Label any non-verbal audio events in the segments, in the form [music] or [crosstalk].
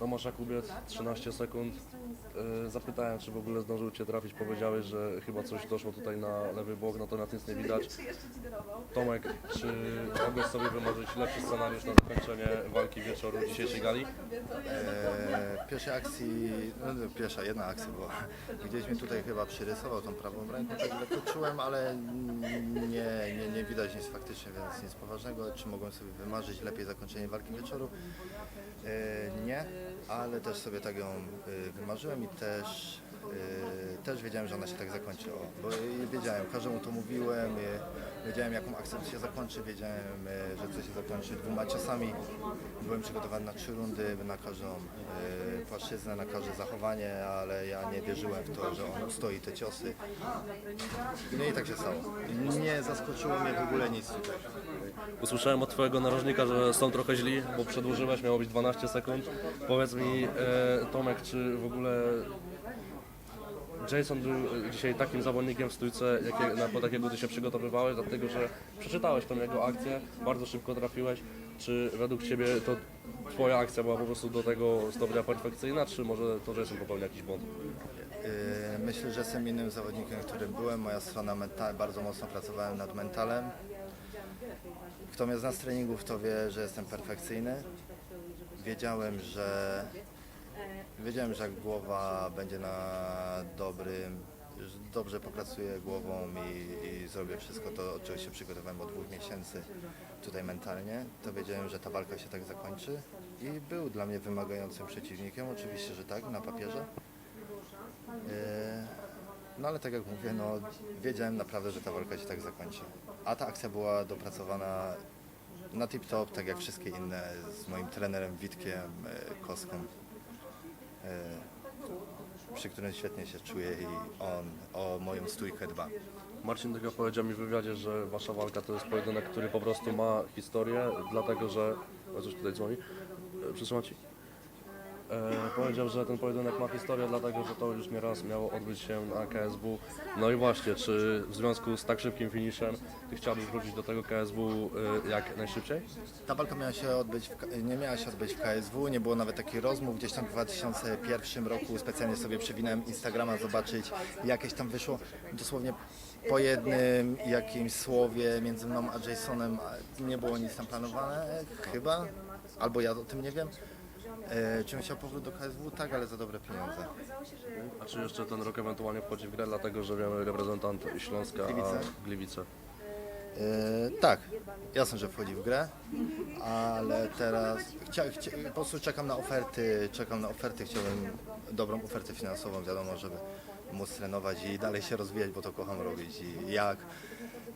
Tomasz Jakubiec, 13 sekund. E, Zapytałem, czy w ogóle zdążył Cię trafić. Powiedziałeś, że chyba coś doszło tutaj na lewy bok, natomiast nic nie widać. Tomek, czy mogłeś sobie wymarzyć lepszy scenariusz na zakończenie walki wieczoru dzisiejszej gali? E, pierwszej akcji, no, pierwsza, jedna akcja była. Gdzieś mnie tutaj chyba przyrysował tą prawą ręką, tak lekko czułem, ale nie, nie, nie widać nic faktycznie, więc nic poważnego. Czy mogłem sobie wymarzyć lepiej zakończenie walki wieczoru? E, nie, ale też sobie tak ją e, wymarzyłem i też, e, też wiedziałem, że ona się tak zakończy. O, bo wiedziałem, każdemu to mówiłem, wiedziałem jaką akcją się zakończy, wiedziałem, e, że to się zakończy dwoma ciosami. Byłem przygotowany na trzy rundy, na każdą e, płaszczyznę, na każde zachowanie, ale ja nie wierzyłem w to, że on ustoi te ciosy. No i tak się stało. Nie zaskoczyło mnie w ogóle nic tutaj. Usłyszałem od Twojego narożnika, że są trochę źli, bo przedłużyłeś, miało być 12 sekund. Powiedz mi, e, Tomek, czy w ogóle Jason był e, dzisiaj takim zawodnikiem w stójce, jakie, na, pod jakiego Ty się przygotowywałeś, dlatego że przeczytałeś tą jego akcję, bardzo szybko trafiłeś. Czy według Ciebie to Twoja akcja była po prostu do tego stopnia perfekcyjna, czy może to Jason popełnił jakiś błąd? E, Myślę, że jestem innym zawodnikiem, którym byłem. Moja strona mentalna, bardzo mocno pracowałem nad mentalem. Kto mnie zna z treningów, to wie, że jestem perfekcyjny. Wiedziałem, że wiedziałem, że jak głowa będzie na dobrym, że dobrze popracuję głową i, i zrobię wszystko to, od czego się przygotowałem od dwóch miesięcy tutaj mentalnie, to wiedziałem, że ta walka się tak zakończy i był dla mnie wymagającym przeciwnikiem, oczywiście, że tak, na papierze. E, No ale tak jak mówię, no wiedziałem naprawdę, że ta walka się tak zakończy. A ta akcja była dopracowana na tip-top, tak jak wszystkie inne, z moim trenerem Witkiem e, Koską, przy którym świetnie się czuję i on o moją stójkę dba. Marcin Dyga powiedział mi w wywiadzie, że wasza walka to jest pojedynek, który po prostu ma historię, dlatego że... Coś tutaj dzwoni. E, Przytrzymać ci. E, powiedział, że ten pojedynek ma historię, dlatego że to już nieraz miało odbyć się na KSW. No i właśnie, czy w związku z tak szybkim finiszem ty chciałbyś wrócić do tego KSW e, jak najszybciej? Ta walka miała się odbyć, w, nie miała się odbyć w KSW, nie było nawet takich rozmów. Gdzieś tam w 2001 roku specjalnie sobie przewinąłem Instagrama zobaczyć, jakieś tam wyszło. Dosłownie po jednym jakimś słowie między mną a Jasonem nie było nic tam planowane, chyba, albo ja o tym nie wiem. E, czy chciał powrót do KSW? Tak, ale za dobre pieniądze. A czy jeszcze ten rok ewentualnie wchodzi w grę, dlatego że wiemy reprezentant Śląska, Gliwice? a Gliwice. E, tak, jasne, że wchodzi w grę, ale teraz chcia, chcia, po prostu czekam na oferty, czekam na oferty, chciałbym dobrą ofertę finansową, wiadomo, żeby móc trenować i dalej się rozwijać, bo to kocham robić i jak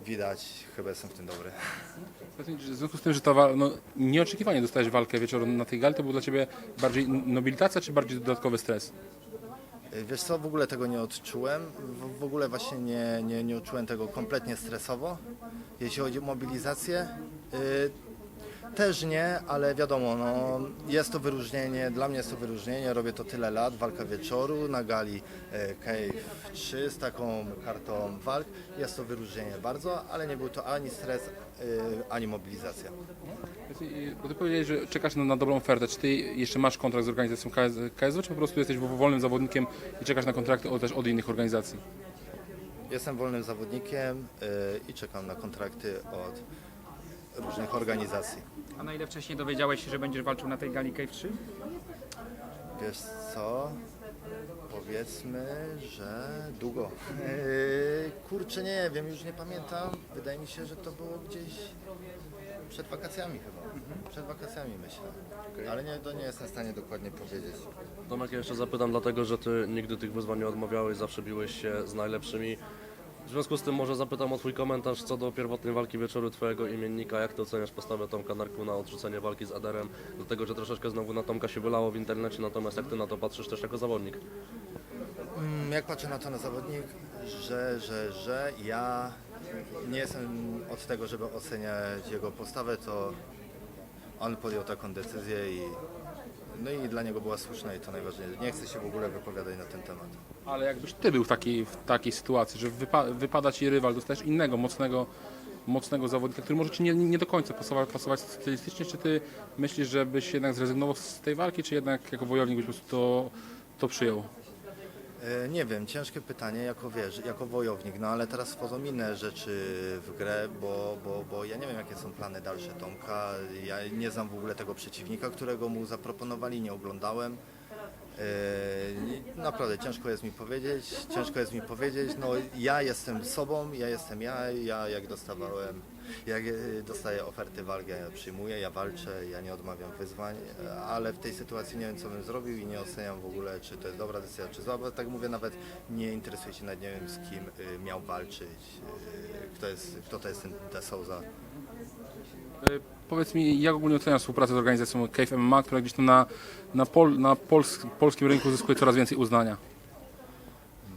widać, chyba jestem w tym dobry. W związku z tym, że to wa- no, nieoczekiwanie dostałeś walkę wieczoru na tej gali, to był dla Ciebie bardziej nobilitacja, czy bardziej dodatkowy stres? E, Wiesz co, w ogóle tego nie odczułem, w, w ogóle właśnie nie, nie, nie odczułem tego kompletnie stresowo, jeśli chodzi o mobilizację. y, też nie, ale wiadomo, no, jest to wyróżnienie, dla mnie jest to wyróżnienie, robię to tyle lat, walka wieczoru na gali e, Cave 3 z taką kartą walk, jest to wyróżnienie bardzo, ale nie był to ani stres, y, ani mobilizacja. Bo Ty powiedziałeś, że czekasz na, na dobrą ofertę. Czy Ty jeszcze masz kontrakt z organizacją KS, KSW, czy po prostu jesteś wolnym zawodnikiem i czekasz na kontrakty od, też od innych organizacji? Jestem wolnym zawodnikiem y, i czekam na kontrakty od różnych organizacji. A na ile wcześniej dowiedziałeś się, że będziesz walczył na tej gali Cave 3? Wiesz co? Powiedzmy, że długo. Yy, [laughs] kurczę, nie wiem, już nie pamiętam. Wydaje mi się, że to było gdzieś przed wakacjami chyba. Przed wakacjami myślę. Ale nie, to nie jestem w stanie dokładnie powiedzieć. Tomek, ja jeszcze zapytam, dlatego że ty nigdy tych wyzwań nie odmawiałeś, zawsze biłeś się z najlepszymi. W związku z tym może zapytam o twój komentarz co do pierwotnej walki wieczoru twojego imiennika. Jak ty oceniasz postawę Tomka Narku na odrzucenie walki z Aderem? Dlatego, że troszeczkę znowu na Tomka się wylało w internecie, natomiast jak ty na to patrzysz też jako zawodnik? Mm, Jak patrzę na to na zawodnik, że, że, że ja nie jestem od tego, żeby oceniać jego postawę, to on podjął taką decyzję i no i dla niego była słuszna i to najważniejsze. Nie chcę się w ogóle wypowiadać na ten temat. Ale jakbyś Ty był w takiej, w takiej sytuacji, że wypa, wypada Ci rywal, dostajesz innego, mocnego mocnego zawodnika, który może ci nie, nie do końca pasować, pasować stylistycznie, czy ty myślisz, że byś jednak zrezygnował z tej walki, czy jednak jako wojownik byś po prostu to, to przyjął? E, Nie wiem, ciężkie pytanie jako wiesz, jako wojownik, no ale teraz wchodzą inne rzeczy w grę, bo, bo, bo ja nie wiem jakie są plany dalsze Tomka. Ja nie znam w ogóle tego przeciwnika, którego mu zaproponowali, nie oglądałem. E, Naprawdę ciężko jest mi powiedzieć, ciężko jest mi powiedzieć, no ja jestem sobą, ja jestem ja, ja jak dostawałem, jak e, dostaję oferty walki, ja przyjmuję, ja walczę, ja nie odmawiam wyzwań, ale w tej sytuacji nie wiem co bym zrobił i nie oceniam w ogóle czy to jest dobra decyzja, czy zła, bo tak mówię nawet nie interesuję się nad nie wiem z kim e, miał walczyć, kto, jest, kto to jest ten De Souza. E, Powiedz mi, jak ogólnie oceniasz współpracę z organizacją Cave MMA, która gdzieś tam na, na, pol, na pols, polskim rynku zyskuje coraz więcej uznania?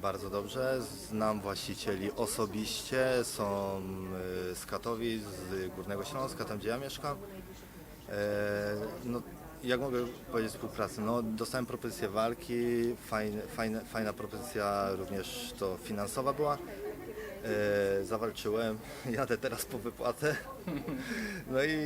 Bardzo dobrze. Znam właścicieli osobiście. Są y, z Katowic, z Górnego Śląska, tam gdzie ja mieszkam. E, No, jak mogę powiedzieć współpracy? No, dostałem propozycję walki, fajne, fajne, fajna propozycja również to finansowa była. E, Zawalczyłem, [laughs] jadę teraz po wypłatę. No i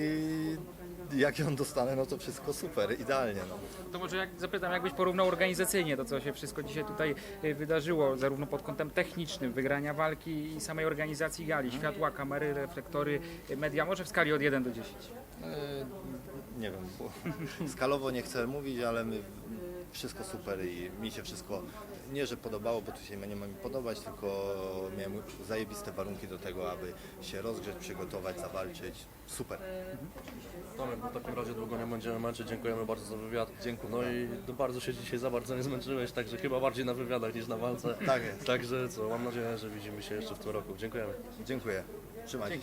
jak ją dostanę, no to wszystko super, idealnie. No. To może jak zapytam, jakbyś porównał organizacyjnie to, co się wszystko dzisiaj tutaj y, wydarzyło, zarówno pod kątem technicznym, wygrania walki i samej organizacji gali, światła, kamery, reflektory, y, media, może w skali od 1 do 10. E, Nie wiem, bo [laughs] skalowo nie chcę mówić, ale my, wszystko super i mi się wszystko nie, że podobało, bo tu się nie ma mi podobać, tylko miałem zajebiste warunki do tego, aby się rozgrzeć, przygotować, zawalczyć. Super. Tomek, w takim razie długo nie będziemy męczyć. Dziękujemy bardzo za wywiad. Dziękuję. No i no bardzo się dzisiaj za bardzo nie zmęczyłeś, także chyba bardziej na wywiadach niż na walce. Tak jest. Także co, mam nadzieję, że widzimy się jeszcze w tym roku. Dziękujemy. Dziękuję. Trzymajcie się.